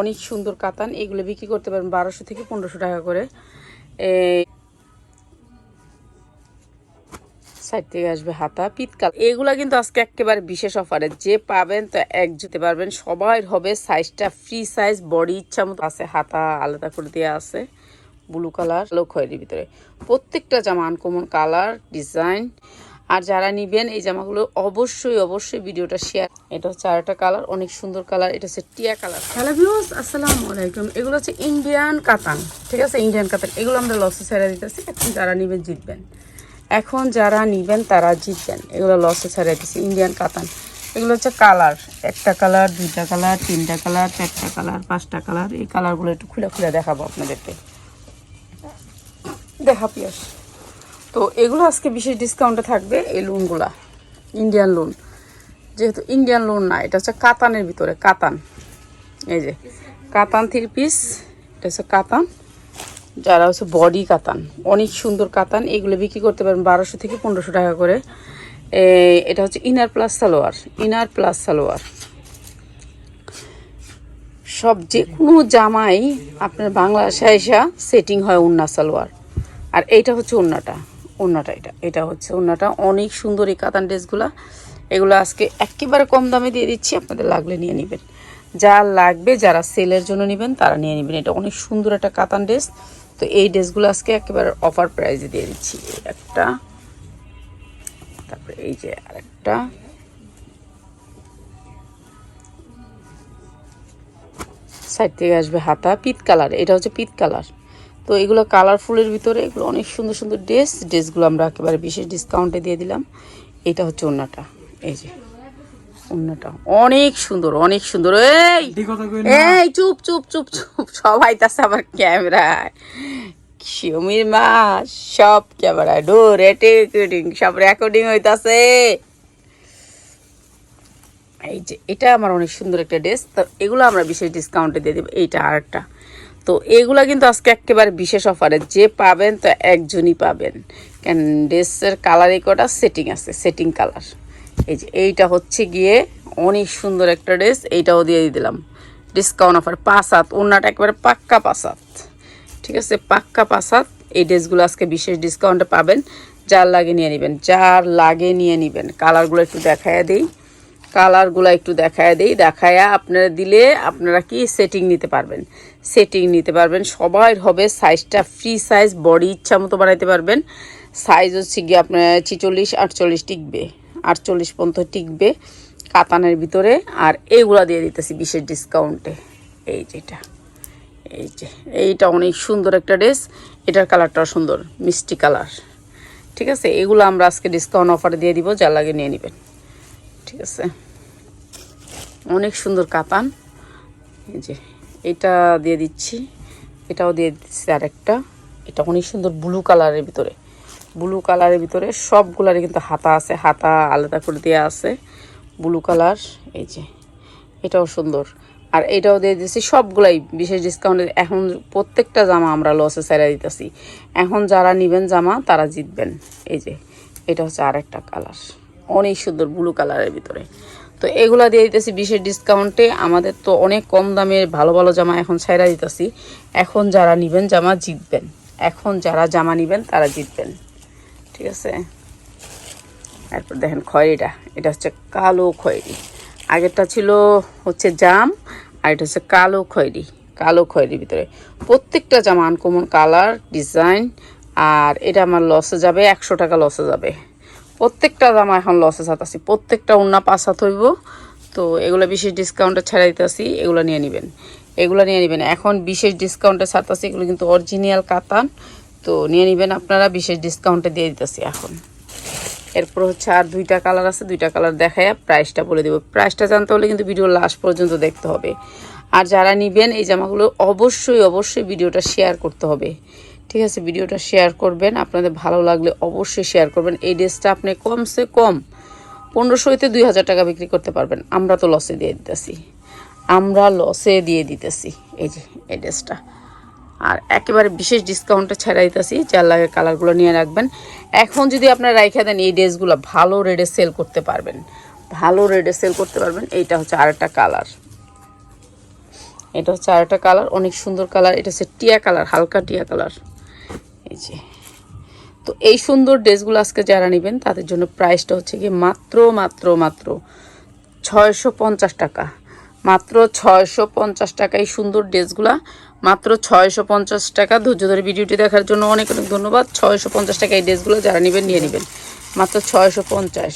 অনেক সুন্দর কাতান, এগুলো বিক্রি করতে পারেন বারোশো থেকে পনেরোশো টাকা করে। সাইড থেকে আসবে হাতা, পিতকাল। এগুলা কিন্তু আজকে একেবারে বিশেষ অফারে। যে পাবেন তো এক যেতে পারবেন। সবাই হবে সাইজটা ফ্রি সাইজ, বডি ইচ্ছা মতো আছে। হাতা আলাদা করে দেওয়া আছে, ব্লু কালার, লোক খয়েরির ভিতরে। প্রত্যেকটা জামা আনকমন কালার ডিজাইন আর যারা নিবেন এই জামাগুলো অবশ্যই অবশ্যই ভিডিওটা শেয়ার এটা হচ্ছে আরেকটা কালার অনেক সুন্দর কালার এটা হচ্ছে টিয়া কালার হ্যালো ভিউস আসসালামু আলাইকুম। এগুলো হচ্ছে ইন্ডিয়ান কাতান ঠিক আছে? ইন্ডিয়ান কাতান এগুলো আমরা লসে ছেড়ে দিতেছি, এখন যারা নিবেন, জিতবেন। এখন যারা নিবেন, তারা জিতবেন। এগুলো লসে ছেড়ে দিতেছি ইন্ডিয়ান কাতান এগুলো হচ্ছে কালার একটা কালার দুইটা কালার তিনটা কালার চারটা কালার পাঁচটা কালার এই কালারগুলো একটু খুলে খুলে দেখাবো আপনাদেরকে। দেখা, পিয়াস। তো এগুলো আজকে বিশেষ ডিসকাউন্টে থাকবে এই লোনগুলা ইন্ডিয়ান লোন যেহেতু ইন্ডিয়ান লোন না, এটা হচ্ছে কাতানের ভিতরে, কাতান। এই যে, কাতান থ্রি পিস এটা হচ্ছে কাতান, যারা হচ্ছে বডি কাতান, অনেক সুন্দর কাতান। এগুলো বিক্রি করতে পারেন বারোশো থেকে পনেরোশো টাকা করে। এটা হচ্ছে inner plus salwar inner plus salwar. সব যে কোনো জামাই আপনার বাংলা এসা সেটিং হয় উন্না সালোয়ার। আর এইটা হচ্ছে উন্নাটা উন্নাটা এটা এটা হচ্ছে উন্নাটা অনেক সুন্দর এই কাতান ড্রেসগুলো। এগুলো আজকে একেবারে কম দামে দিয়ে দিচ্ছি, আপনাদের লাগলে নিয়ে নেবেন। যা লাগবে, যারা সেলের জন্য নেবেন, তারা নিয়ে নেবেন। এটা অনেক সুন্দর একটা কাতান ড্রেস। তো এই ড্রেসগুলো আজকে একেবারে অফার প্রাইসে দিয়ে দিচ্ছি। একটা, তারপরে এই যে আরেকটা। সাইড থেকে আসবে হাতা, পিত কালার। এটা হচ্ছে পিত কালার। তো এগুলো কালারফুলের ভিতরে এগুলো অনেক সুন্দর সুন্দর ড্রেস ড্রেসগুলো আমরা একেবারে বিশেষ ডিসকাউন্টে দিয়ে দিলাম। এটা হচ্ছে ওন্নাটা এই যে ওন্নাটা অনেক সুন্দর অনেক সুন্দর এই! এই চুপ চুপ চুপ চুপ সবাই তাছে আমার ক্যামেরায়। শিওমির মা সব ক্যামেরায় ডো রেকর্ডিং সব রেকর্ডিং হইতাছে। এই যে এটা আমার অনেক সুন্দর একটা ড্রেস তো এগুলো আমরা বিশেষ ডিসকাউন্টে দিয়ে দেবো এইটা আরেকটা। তো এগুলা কিন্তু আজকে একেবারে বিশেষ অফারে। যে পাবেন তো একজনই পাবেন। ড্রেসের কালারই কটা সেটিং আছে সেটিং কালার এই যে এইটা হচ্ছে গিয়ে অনেক সুন্দর একটা ড্রেস, এইটাও দিয়ে দিলাম। ডিসকাউন্ট অফার পাঁচ হাত ওনাটা একেবারে পাক্কা পাঁচ হাত। ঠিক আছে, পাক্কা পাঁচ হাত। এই ড্রেসগুলো আজকে বিশেষ ডিসকাউন্টে পাবেন। যার লাগে নিয়ে নেবেন, যার লাগে নিয়ে নেবেন। কালারগুলো একটু দেখায় দিই। কালারগুলো একটু দেখায় দিই। দেখায়া আপনারা দিলে আপনারা কি সেটিং নিতে পারবেন। সেটিং নিতে পারবেন। সবার হবে সাইজটা ফ্রি সাইজ বডি ইচ্ছা মতো বানাইতে পারবেন। সাইজ হচ্ছে গিয়ে আপনার ছিচল্লিশ, আটচল্লিশ টিকবে। আটচল্লিশ পর্যন্ত টিকবে কাতানের ভিতরে। আর এইগুলা দিয়ে দিতেছি বিশেষ ডিসকাউন্টে এই যেটা এই যে। এইটা অনেক সুন্দর একটা ড্রেস এটার কালারটাও সুন্দর, মিষ্টি কালার। ঠিক আছে? এগুলো আমরা আজকে ডিসকাউন্ট অফার দিয়ে দিব। যা লাগে নিয়ে নেবেন। ঠিক আছে। অনেক সুন্দর কাতান। এই যে, এটা দিয়ে দিচ্ছি। এটাও দিয়ে দিচ্ছি আরেকটা। এটা অনেক সুন্দর ব্লু কালারের ভিতরে। ব্লু কালারের ভিতরে সবগুলারই কিন্তু হাতা আছে। হাতা আলাদা করে দেওয়া আছে। ব্লু কালার এই যে, এটাও সুন্দর। আর এটাও দিয়ে দিচ্ছি সবগুলাই বিশেষ ডিসকাউন্টের এখন প্রত্যেকটা জামা আমরা লসে ছেড়ে দিতেছি। এখন যারা নেবেন জামা, তারা জিতবেন। এই যে, এটা হচ্ছে আরেকটা কালার অনেক সুন্দর ব্লু কালারের ভিতরে। তো এগুলো দিয়ে দিতেছি বিশেষ ডিসকাউন্টে আমাদের তো অনেক কম দামের ভালো ভালো জামা এখন ছাইরা দিতেছি। এখন যারা নেবেন জামা জিতবেন। এখন যারা জামা নেবেন, তারা জিতবেন। ঠিক আছে? তারপর দেখেন খয়েরিটা। এটা হচ্ছে কালো খয়েরি। আগেরটা ছিল হচ্ছে জাম, আর এটা হচ্ছে কালো খয়েরি। কালো খয়েরির ভিতরে। প্রত্যেকটা জামা আনকমন কালার ডিজাইন আর এটা আমার লসে যাবে, একশো টাকা লসে যাবে। প্রত্যেকটা জামা এখন লসে ছাতাছি প্রত্যেকটা উন্না পাঁচ হাত হইব। তো এগুলো বিশেষ ডিসকাউন্টে ছেড়ে দিতেছি, এগুলো নিয়ে নেবেন। এগুলো নিয়ে নেবেন। এখন বিশেষ ডিসকাউন্টে ছাড়তেছি, এগুলো কিন্তু অরিজিনাল কাতান। তো নিয়ে নেবেন আপনারা, বিশেষ ডিসকাউন্টে দিয়ে দিতেছি এখন। এরপর হচ্ছে আর দুইটা কালার আছে, দুইটা কালার দেখায় প্রাইসটা বলে দেবো। প্রাইসটা জানতে হলে কিন্তু ভিডিও লাস্ট পর্যন্ত দেখতে হবে। আর যারা নিবেন এই জামাগুলো অবশ্যই অবশ্যই ভিডিওটা শেয়ার করতে হবে। ঠিক আছে, ভিডিওটা শেয়ার করবেন। আপনাদের ভালো লাগলে অবশ্যই শেয়ার করবেন। এই ড্রেসটা আপনি কমসে কম পনেরোশো হইতে দুই হাজার টাকা বিক্রি করতে পারবেন। আমরা তো লসে দিয়ে দিতেছি। আমরা লসে দিয়ে দিতেছি এই যে, এই ড্রেসটা। আর একেবারে বিশেষ ডিসকাউন্টে ছেড়ে দিতেছি, যার লাগে কালারগুলো নিয়ে রাখবেন। এখন যদি আপনারা রাইখা দেন, এই ড্রেসগুলো ভালো রেডে সেল করতে পারবেন। ভালো রেডে সেল করতে পারবেন। এইটা হচ্ছে আরেকটা কালার এটা হচ্ছে আরেকটা কালার অনেক সুন্দর কালার এটা হচ্ছে টিয়া কালার হালকা টিয়া কালার এই যে। তো এই সুন্দর ড্রেসগুলো আজকে যারা নেবেন, তাদের জন্য প্রাইসটা হচ্ছে কি মাত্র মাত্র মাত্র ছয়শো পঞ্চাশ টাকা। মাত্র ছয়শো পঞ্চাশ টাকা এই সুন্দর ড্রেসগুলা। মাত্র ছয়শো পঞ্চাশ টাকা। ধৈর্য ধরে ভিডিওটি দেখার জন্য অনেক অনেক ধন্যবাদ। ছয়শো পঞ্চাশ টাকা এই ড্রেসগুলো যারা নেবেন, নিয়ে নেবেন। মাত্র ছয়শো পঞ্চাশ।